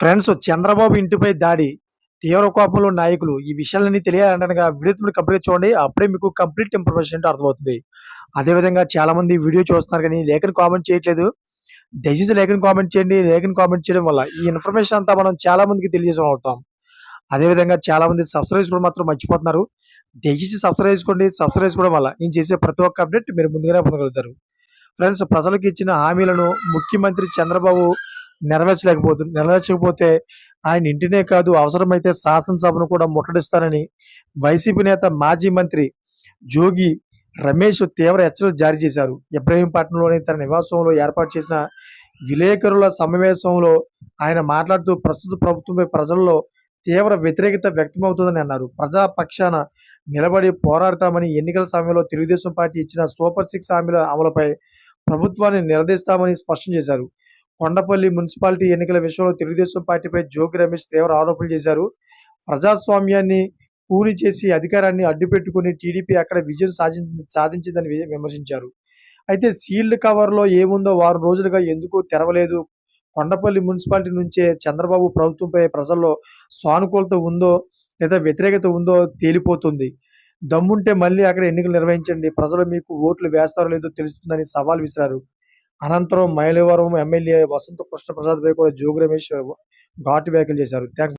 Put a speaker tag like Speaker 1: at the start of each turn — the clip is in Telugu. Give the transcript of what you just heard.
Speaker 1: ఫ్రెండ్స్ చంద్రబాబు ఇంటిపై దాడి. తీవ్ర కోపంలో నాయకులు ఈ విషయాలన్నీ తెలియాలంటే వీడియో కంప్లీట్ చూడండి. అప్పుడే మీకు కంప్లీట్ ఇన్ఫర్మేషన్ అంటే అర్థమవుతుంది. అదేవిధంగా చాలామంది వీడియో చూస్తున్నారు కానీ లేఖను కామెంట్ చేయట్లేదు. దయచేసి లేఖను కామెంట్ చేయండి. లేఖను కామెంట్ చేయడం వల్ల ఈ ఇన్ఫర్మేషన్ అంతా మనం చాలా మందికి తెలియజేసం అవుతాం అదేవిధంగా చాలామంది సబ్స్క్రైబ్ కూడా మాత్రం మర్చిపోతున్నారు. దయచేసి సబ్స్క్రైబ్ చేసుకోండి. సబ్స్క్రైబ్ చేసుకోవడం వల్ల నేను చేసే ప్రతి ఒక్క అప్డేట్ మీరు ముందుగానే పొందగలుగుతారు. ఫ్రెండ్స్ ప్రజలకు ఇచ్చిన హామీలను ముఖ్యమంత్రి చంద్రబాబు నెరవేర్చలేకపోతు నెరవేర్చకపోతే ఆయన ఇంటినే కాదు అవసరమైతే శాసనసభను కూడా ముట్టడిస్తానని వైసీపీ నేత మాజీ మంత్రి జోగి రమేష్ తీవ్ర హెచ్చరికలు జారీ చేశారు. ఇబ్రహీంపట్నంలోని తన నివాసంలో ఏర్పాటు చేసిన విలేకరుల సమావేశంలో ఆయన మాట్లాడుతూ ప్రస్తుత ప్రభుత్వంపై ప్రజల్లో తీవ్ర వ్యతిరేకత వ్యక్తమవుతుందని అన్నారు. ప్రజా పక్షాన నిలబడి పోరాడతామని ఎన్నికల సమయంలో తెలుగుదేశం పార్టీ ఇచ్చిన సూపర్ సిక్స్ హామీల అమలుపై ప్రభుత్వాన్ని నిలదీస్తామని స్పష్టం చేశారు. కొండపల్లి మున్సిపాలిటీ ఎన్నికల విషయంలో తెలుగుదేశం పార్టీపై జోగి రమేష్ తీవ్ర ఆరోపణలు చేశారు. ప్రజాస్వామ్యాన్ని కూలి చేసి అధికారాన్ని అడ్డుపెట్టుకుని టీడీపీ అక్కడ విజయం సాధి సాధించిందని విమర్శించారు. అయితే సీల్డ్ కవర్లో ఏముందో వారం రోజులుగా ఎందుకు తెరవలేదు. కొండపల్లి మున్సిపాలిటీ నుంచే చంద్రబాబు ప్రభుత్వంపై ప్రజల్లో సానుకూలత ఉందో లేదా వ్యతిరేకత ఉందో తేలిపోతుంది. దమ్ముంటే మళ్ళీ అక్కడ ఎన్నికలు నిర్వహించండి. ప్రజలు మీకు ఓట్లు వేస్తారో లేదో తెలుస్తుందని సవాల్ విసిరారు. అనంతరం మైలవరం ఎమ్మెల్యే వసంత కృష్ణ ప్రసాద్ పై కూడా జోగు రమేష్ ఘాటు వ్యాఖ్యలు చేశారు. థ్యాంక్స్.